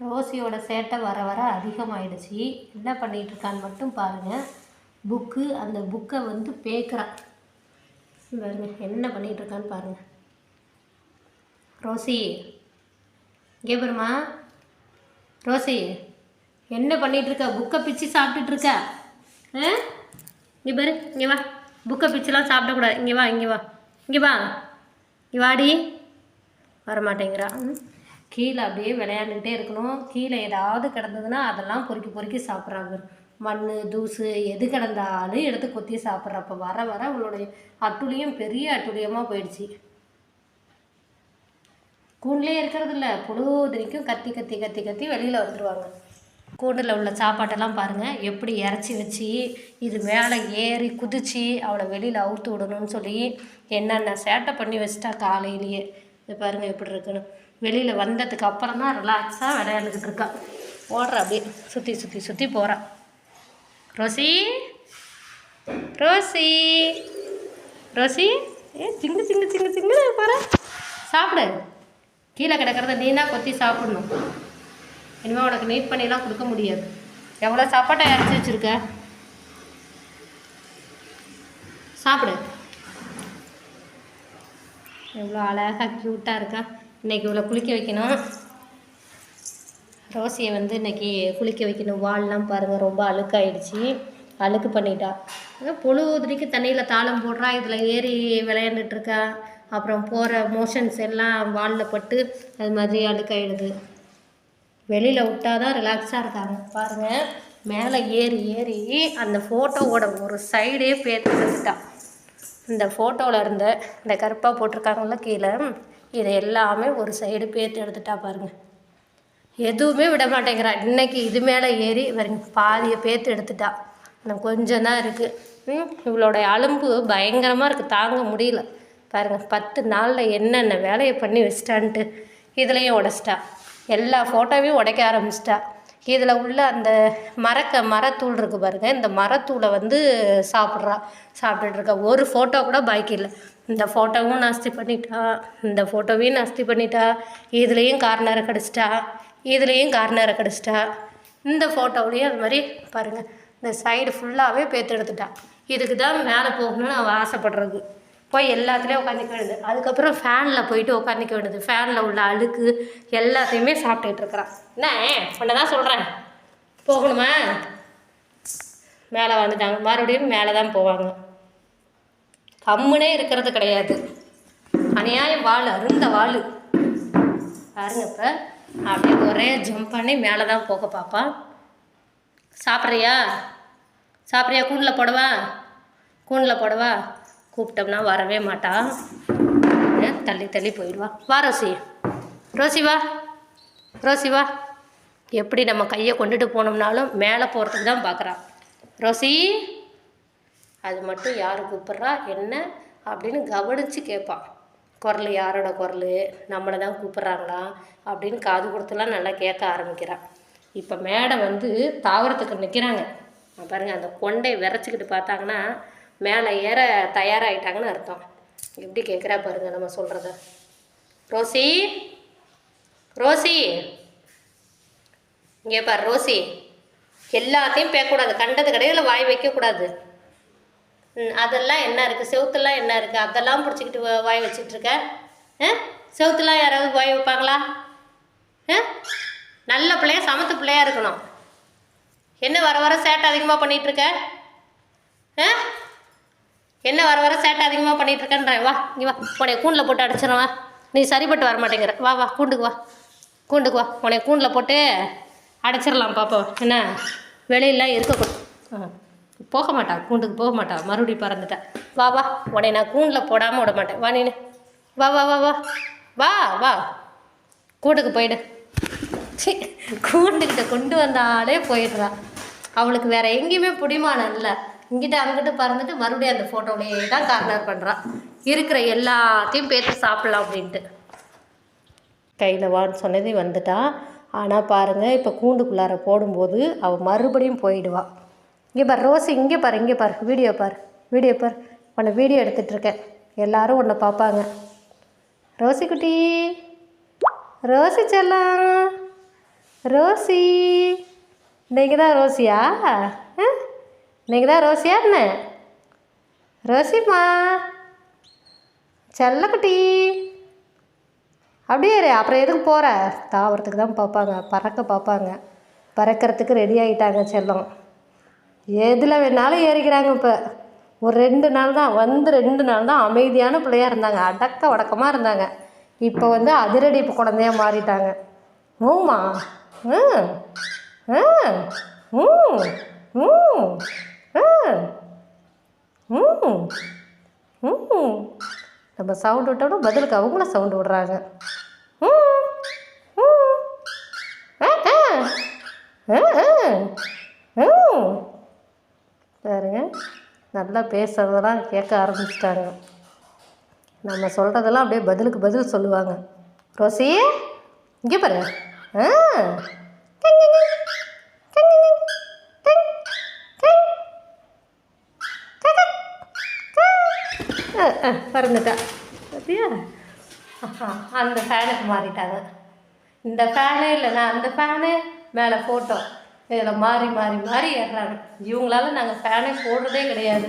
ரோசியோட சேட்டை வர வர அதிகமாயிடுச்சு. என்ன பண்ணிகிட்டு இருக்கான்னு மட்டும் பாருங்கள் புக்கு அந்த புக்கை வந்து பேக்குறான் பாருங்க என்ன பண்ணிகிட்டு இருக்கான்னு பாருங்கள் ரோசி இங்கே பெருமா ரோசி என்ன பண்ணிகிட்ருக்க புக்கை பிச்சு சாப்பிட்டுட்ருக்க ஆ? இங்கே பாரு இங்கே வா. புக்கை பிச்சுலாம் சாப்பிடக்கூடாது. இங்கே வா இங்கே வா. இங்கே வா. இங்கே வாடி. வரமாட்டேங்கிறா. ம். கீழே அப்படியே விளையாண்டுக்கிட்டே இருக்கணும். கீழே ஏதாவது கிடந்ததுன்னா அதெல்லாம் பொறுக்கி பொறுக்கி சாப்பிட்றாங்க. மண் தூசு எது கிடந்தாலும் எடுத்து கொத்தி சாப்பிட்றப்ப வர வர அவளுடைய அட்டுழியம் பெரிய அட்டுழியமாக போயிடுச்சு. கூண்டிலே இருக்கிறது இல்லை. பொழுதுனைக்கும் கத்தி கத்தி கத்தி கத்தி வெளியில் வந்துடுவாங்க கூண்டில் உள்ள சாப்பாட்டெல்லாம் பாருங்கள் எப்படி இறச்சி வச்சு இது மேலே ஏறி குதித்து அவளை வெளியில் அவுத்து விடணும்னு சொல்லி என்னென்ன சேட்டை பண்ணி வச்சிட்டா காலையிலேயே. இது பாருங்கள் எப்படி இருக்குன்னு. வெளியில் வந்ததுக்கு அப்புறம் தான் ரிலாக்ஸாக விளையாண்டுக்கிட்டு இருக்கா. ஓடுறா அப்படியே. சுற்றி சுற்றி சுற்றி போகிறா ரோசி? ரோசி? ரோசி? ஏ சிங்கு சிங்கு சிங்கு சிங்கு பாரு. சாப்பிடு. கீழே கிடக்கிறத நீனா கொத்தி சாப்பிடணும். இனிமேல் உனக்கு நீட் பண்ணிலாம் கொடுக்க முடியாது. எவ்வளோ சாப்பாட்டை இறச்சி வச்சுருக்க? சாப்பிடு. எவ்வளோ அழகாக க்யூட்டாக இருக்கா? இன்னைக்கு இவ்வளோ குளிக்க வைக்கணும். ரோசியை வந்து இன்றைக்கி குளிக்க வைக்கணும். வால்லாம் பாருங்கள் ரொம்ப அழுக்காயிடுச்சு. அழுக்கு பண்ணிட்டா. பொழுதுக்கு தண்ணியில் தாளம் போடுறா இதில் ஏறி விளையாண்டுட்டு இருக்கா அப்புறம் போகிற மோஷன்ஸ் எல்லாம் வாலில் பட்டு அது மாதிரி அழுக்காயிடுது. வெளியில் விட்டால் தான் ரிலாக்ஸாக இருக்காங்க. பாருங்கள் மேலே ஏறி ஏறி அந்த ஃபோட்டோவோட ஒரு சைடே பேத்துக்கிட்டா இந்த ஃபோட்டோவில் இருந்த இந்த கருப்பாக போட்டிருக்காங்கல்ல கீழே இதை எல்லாமே ஒரு சைடு பேர்த்து எடுத்துட்டா பாருங்கள் எதுவுமே விட மாட்டேங்கிறா. இன்னைக்கு இது மேலே ஏறி பாருங்க பாதியை பேர்த்து எடுத்துட்டா. இன்னும் கொஞ்சம் தான் இருக்குது இவளோட அலும்பு பயங்கரமாக இருக்குது தாங்க முடியல. பாருங்கள் பத்து நாளில் என்னென்ன வேலையை பண்ணி வச்சிட்டான்ட்டு. இதுலேயும் உடச்சிட்டா. எல்லா ஃபோட்டோவையும் உடைக்க ஆரம்பிச்சிட்டா. இதில் உள்ள அந்த மரக்க மரத்தூள் இருக்குது பாருங்கள் இந்த மரத்தூளை வந்து சாப்பிட்றா. சாப்பிட்டுட்டு இருக்கா. ஒரு ஃபோட்டோ கூட பாக்கி இல்லை. இந்த ஃபோட்டோவும் நாஸ்தி பண்ணிட்டா. இந்த ஃபோட்டோவையும் நாஸ்தி பண்ணிட்டா. இதுலேயும் கார்னரை கடிச்சிட்டா. இதுலேயும் கார்னரை கடிச்சிட்டா. இந்த ஃபோட்டோவிலையும் அது மாதிரி பாருங்கள் இந்த சைடு ஃபுல்லாகவே பேத்து எடுத்துட்டா. இதுக்கு தான் மேலே போகணும்னு அவள் ஆசைப்படுறது. போய் எல்லாத்துலேயும் உட்காந்துக்க வேண்டியது. அதுக்கப்புறம் ஃபேனில் போயிட்டு உட்காந்துக்க வேண்டியது. ஃபேனில் உள்ள அழுக்கு எல்லாத்தையுமே சாப்பிட்டுட்டு இருக்கிறான். என்ன உன்னை தான் சொல்கிறேன் போகணுமா? மேலே வந்துட்டாங்க. மறுபடியும் மேலே தான் போவாங்க. கம்முனே இருக்கிறது கிடையாது. அநியாயம் வாள் அருந்த வாள். பாருங்க இப்போ. அப்படியே ஒரே ஜம்ப் பண்ணி மேலே தான் போக பார்ப்பான் சாப்பிட்றியா? சாப்பிட்றியா? கூண்டில் போடவா? கூண்டில் போடவா? கூப்பிட்டோம்னா வரவே மாட்டான் தள்ளி தள்ளி போயிடுவா. வா ரோசி. ரோசி வா. ரோசி வா. எப்படி நம்ம கையை கொண்டுட்டு போனோம்னாலும் மேலே போகிறதுக்கு தான் பார்க்குறான் ரோசி அது மட்டும் யார் கூப்பிட்றா? என்ன? அப்படின்னு கவனித்து கேட்பான் குரல் யாரோட குரல்? நம்மளை தான் கூப்பிட்றாங்களா? அப்படின்னு காது கொடுத்துலாம் நல்லா கேட்க ஆரம்பிக்கிறான் இப்போ மேடை வந்து தாவரத்துக்கு நிற்கிறாங்க பாருங்கள் அந்த கொண்டை விரைச்சிக்கிட்டு பார்த்தாங்கன்னா மேலே ஏற தயாராகிட்டாங்கன்னு அர்த்தம். எப்படி கேட்குறா பாருங்க நம்ம சொல்கிறத ரோசி? ரோசி? இங்கே பாரு ரோசி. எல்லாத்தையும் பேக்கக்கூடாது. கண்டது கடையில் வாய் வைக்கக்கூடாது. ம், அதெல்லாம் என்ன இருக்குது செவுத்துலாம் என்ன இருக்குது அதெல்லாம் பிடிச்சிக்கிட்டு வாய் வச்சுட்ருக்க செவுத்துலாம் யாராவது வாய் வைப்பாங்களா? நல்ல பிள்ளையா சமத்து பிள்ளையாக இருக்கணும். என்ன வர வர சேட்டை அதிகமாக பண்ணிகிட்ருக்க ஆ? என்ன வர வர சேட்டை அதிகமாக பண்ணிட்டு இருக்கேன்றேன் வா நீ வா. உனைய கூண்டில் போட்டு அடிச்சிடும் வா. நீ சரிப்பட்டு வர மாட்டேங்கிற. வா வா கூண்டுக்கு வா. கூண்டுக்கு வா. உனைய கூண்டில் போட்டு அடைச்சிடலாம் பாப்பா. என்ன? வெளியெல்லாம் இருக்கக்கூடாது ஆ. போக மாட்டா கூண்டுக்கு போக மாட்டா. மறுபடியும் பறந்துட்டேன் வா வா. உனைய நான் கூண்டில் போடாமல் விட மாட்டேன். வா நீனு வா வா வா வா. வா வா. கூண்டுக்கு போயிடு. சி கூண்டுக்கிட்ட கொண்டு வந்தாலே போயிடுறா. அவளுக்கு வேற எங்கேயுமே பிடிமானம் இல்லை. இங்கிட்ட அங்கிட்ட பறந்துட்டு மறுபடியும் அந்த ஃபோட்டோவிலேயே தான் கார்னர் பண்ணுறான் இருக்கிற எல்லாத்தையும் பேத்து சாப்பிட்லாம் அப்படின்ட்டு. கையில் வான்னு சொன்னதே வந்துட்டா. ஆனால் பாருங்கள் இப்போ கூண்டுக்குள்ளார போடும்போது அவள் மறுபடியும் போயிடுவாள் இங்கே பாரு ரோஸ் இங்கே பாரு இங்கே பாரு வீடியோ பாரு வீடியோ பாரு. உன்னை வீடியோ எடுத்துகிட்ருக்கேன் இருக்கேன். உன்னை பார்ப்பாங்க. ரோசி குட்டி ரோசி செல்லாம் ரோசி. நீங்கள் தான் ரோசியா? நீங்கள் தான் ரோசியா இருந்தேன் ரோசிம்மா செல்லக்குட்டி. அப்படியே அப்புறம் எதுக்கு போகிற தாவரத்துக்கு தான் பார்ப்பாங்க. பறக்க பார்ப்பாங்க. பறக்கிறதுக்கு ரெடி ஆகிட்டாங்க செல்லம். எதில் வேணாலும் ஏறிக்கிறாங்க இப்போ. ஒரு ரெண்டு நாள் தான். வந்து ரெண்டு நாள் தான் அமைதியான பிள்ளையாக இருந்தாங்க. அடக்க வடக்கமாக இருந்தாங்க. இப்போ வந்து அதிரடி இப்போ மாறிட்டாங்க. ஊமா ம். ம். ம். ம் ம் ம் நம்ம சவுண்டு விட்டோம்னா பதிலுக்கு அவங்கள சவுண்டு விடுறாங்க. ம் ம் பாருங்க நல்லா பேசுறதெல்லாம் கேட்க ஆரம்பிச்சிட்டாங்க. நம்ம சொல்கிறதெல்லாம் அப்படியே பதிலுக்கு பதில் சொல்லுவாங்க. ரோசி இங்கே பாரு. ஆ. பறந்துட்டா பார்த்தியா அந்த ஃபேனுக்கு மாறிட்டாங்க. இந்த ஃபேனு இல்லைண்ணா அந்த ஃபேனு மேலே ஃபோட்டோ இதில் மாறி மாறி மாறி ஏறுறாங்க. இவங்களால நாங்கள் ஃபேனே போடுறதே கிடையாது.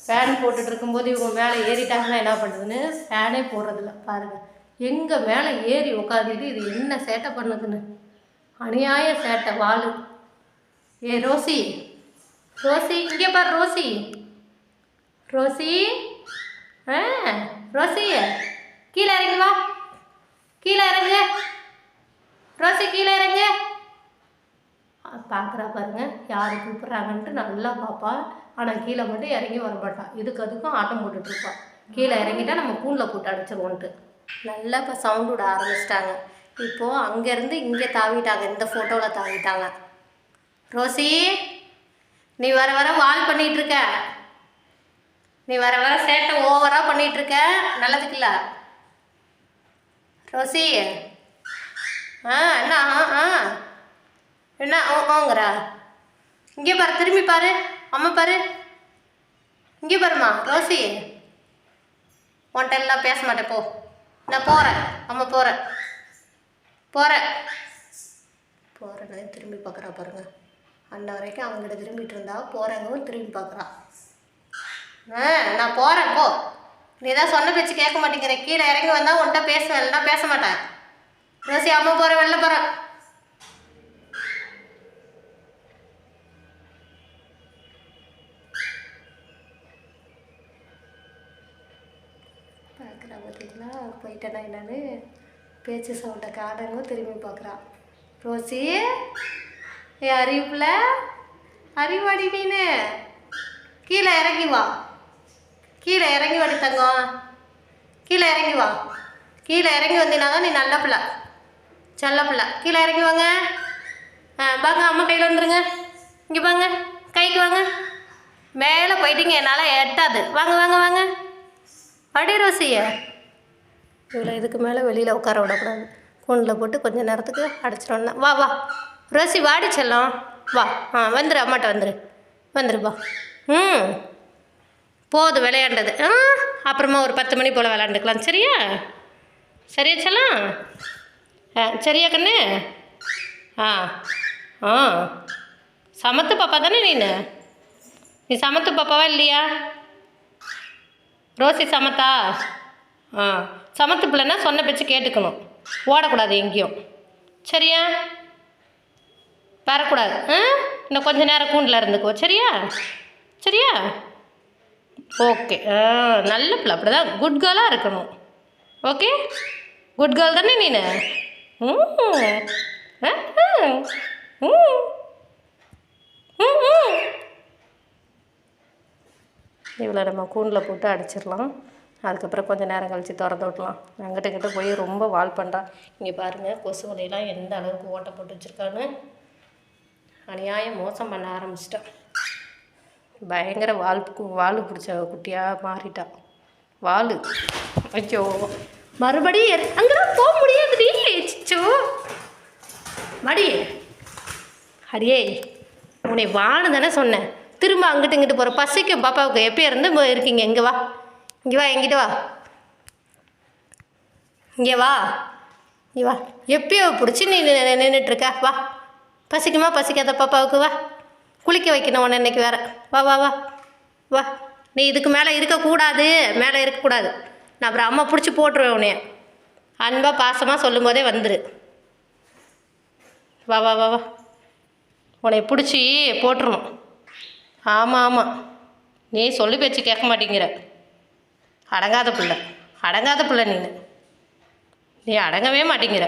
ஃபேன் போட்டுட்டு இருக்கும்போது இவங்க மேலே ஏறிட்டாங்கன்னா என்ன பண்ணுதுன்னு ஃபேனே போடுறதில்ல. பாருங்கள் எங்கே மேலே ஏறி உட்காந்துட்டு இது என்ன சேட்டை பண்ணுதுன்னு. அநியாய சேட்டை வாளு ஏ ரோசி. ரோசி இங்கே பாரு ரோசி. ரோசி ஆ ரோசி கீழே இறங்கி வா. கீழே இறங்கு. ரோசி கீழே இறங்கு. பார்க்குறா பாருங்க யார் கூப்பிட்றாங்கன்ட்டு நல்லா பார்ப்பா ஆனால் கீழே மட்டும் இறங்கி வரமாட்டா இதுக்கு அதுக்கும் ஆட்டம் போட்டுட்டு கீழே இறங்கிட்டா நம்ம கூண்டில் போட்டு அடிச்சிருவோன்ட்டு. நல்லா இப்போ சவுண்ட் விட ஆரம்பிச்சிட்டாங்க. இப்போது அங்கேருந்து இங்கே தாவிட்டாங்க. இந்த ஃபோட்டோவில் தாவிட்டாங்க. ரோசி நீ வர வர வால் பண்ணிகிட்ருக்க நீ வர வர சேட்டை ஓவராக பண்ணிட்டு இருக்க நல்லதுக்கு இல்லை ரோசி. ஆ என்ன ஆ ஆ. என்ன ஓ ஓங்கிறா. இங்கே பாரு திரும்பி பாரு. அம்மா பாரு. இங்கே பாருமா ரோசி. உன்ட்ட எல்லாம் பேச மாட்டேன் போ. நான் போகிறேன் அம்மா போகிறேன் போகிறேன் போகிறேன் திரும்பி பார்க்குறா பாருங்க. அண்ணன் வரைக்கும் அவங்ககிட்ட திரும்பிட்டு இருந்தா போகிறவங்க திரும்பி பார்க்குறா ஆ நான் போகிறேன் போ. நீ தான் சொன்ன பேச்சு கேட்க மாட்டேங்கிற. கீழே இறங்கி வந்தால் உன்கிட்ட பேசுவேன் இல்லைன்னா பேச மாட்டேன். ரோசி அம்மா போகிறேன் வெளில போகிறேன் பார்க்குறா பார்த்தீங்களா? போயிட்டேனா என்னன்னு? பேச்சு சவுண்டை காடங்க திரும்பி பார்க்குறான் ரோசி ஏ அறிவுல அறிவாடி நீனு. கீழே இறங்கி வா. கீழே இறங்கி வாடி தங்கம். கீழே இறங்கி வா. கீழே இறங்கி வந்தீங்கன்னா தான் நீ நல்ல பிள்ளை. செல்ல பிள்ளை. கீழே இறங்கி வாங்க. ஆ வாங்க அம்மா கையில் வந்துருங்க. இங்கே வாங்க. கைக்கு வாங்க. மேலே போயிட்டீங்க என்னால் எட்டாது. வாங்க வாங்க வாங்க. அடி ரோசிய. இவ்வளோ இதுக்கு மேலே வெளியில் உட்கார விடக்கூடாது. கூண்டில் போட்டு கொஞ்சம் நேரத்துக்கு அடைச்சிடணும் வா வா. ரோசி வாடி செல்லம். வா. ஆ வந்துரு அம்மாட்ட வந்துரு. வந்துரு வா. ம். போதும் விளையாண்டது. ஆ அப்புறமா ஒரு பத்து மணி போல் விளையாண்டுக்கலாம். சரியா? சரியா செல்லம் ஆ சரியா கண்ணு? ஆ ஆ. சமத்து பாப்பா தானே நீனு? நீ சமத்து பாப்பாவா இல்லையா? ரோசி சமத்தா? ஆ சமத்து பிள்ளைன்னா சொன்ன பேச்சு கேட்டுக்கணும். ஓடக்கூடாது எங்கேயும். சரியா? வரக்கூடாது. ஆ இன்னும் கொஞ்ச நேரம் கூண்டில் இருந்துக்கோ. சரியா? சரியா? ஓகே. ஆ நல்ல பிள்ளை. அப்படி தான் குட் கேர்ளாக இருக்கணும். ஓகே? குட் கேர்ள் தானே நீனு? ஆ, ஆ. இவ்வளோ நம்ம கூண்டில் போட்டு அடிச்சிடலாம். அதுக்கப்புறம் கொஞ்சம் நேரம் கழித்து திறந்து விடலாம். அங்கிட்ட கிட்ட போய் ரொம்ப வால் பண்ணுறான் இங்கே பாருங்கள் கொசு வலையெல்லாம் எந்த அளவுக்கு ஓட்டை போட்டு வச்சுருக்கான்னு. அநியாயம் மோசம் பண்ண ஆரம்பிச்சிட்டான் பயங்கர வால் கு- வால் பிடிச்ச குட்டியாக மாறிட்டா. வால். ஐயோ. மறுபடியும் அங்கெல்லாம் போக முடியாதுடி. சிச்சோ மடியே அடியே உன்னை வான்னு தானே சொன்னேன். திரும்ப அங்கிட்டு இங்கிட்டு போகிற பசிக்கு பாப்பாவுக்கு. எப்போ இருந்து இருக்கீங்க? இங்கே வா. இங்கே வா எங்கிட்ட வா. இங்கே வா. இங்கே வா. எப்பயோ பிடிச்சி நீ நின்றுட்டுருக்க வா. பசிக்குமா? பசிக்காத பாப்பாவுக்கு வா. குளிக்க வைக்கணும் உன்னை இன்னைக்கு வேற. வா வா வா. வா. நீ இதுக்கு மேலே இருக்கக்கூடாது. மேலே இருக்கக்கூடாது. நான் அப்புறம் அம்மா பிடிச்சி போட்டுருவேன் உன்னைய. அன்பாக பாசமாக சொல்லும் போதே வந்துரு. வா வா வா வா. உன்னை பிடிச்சி போட்டுருணும் ஆமாம் ஆமாம் நீ சொல்லி பேச்சு கேட்க மாட்டேங்கிற. அடங்காத பிள்ளை. அடங்காத பிள்ளை நீ நீ அடங்கவே மாட்டேங்கிற.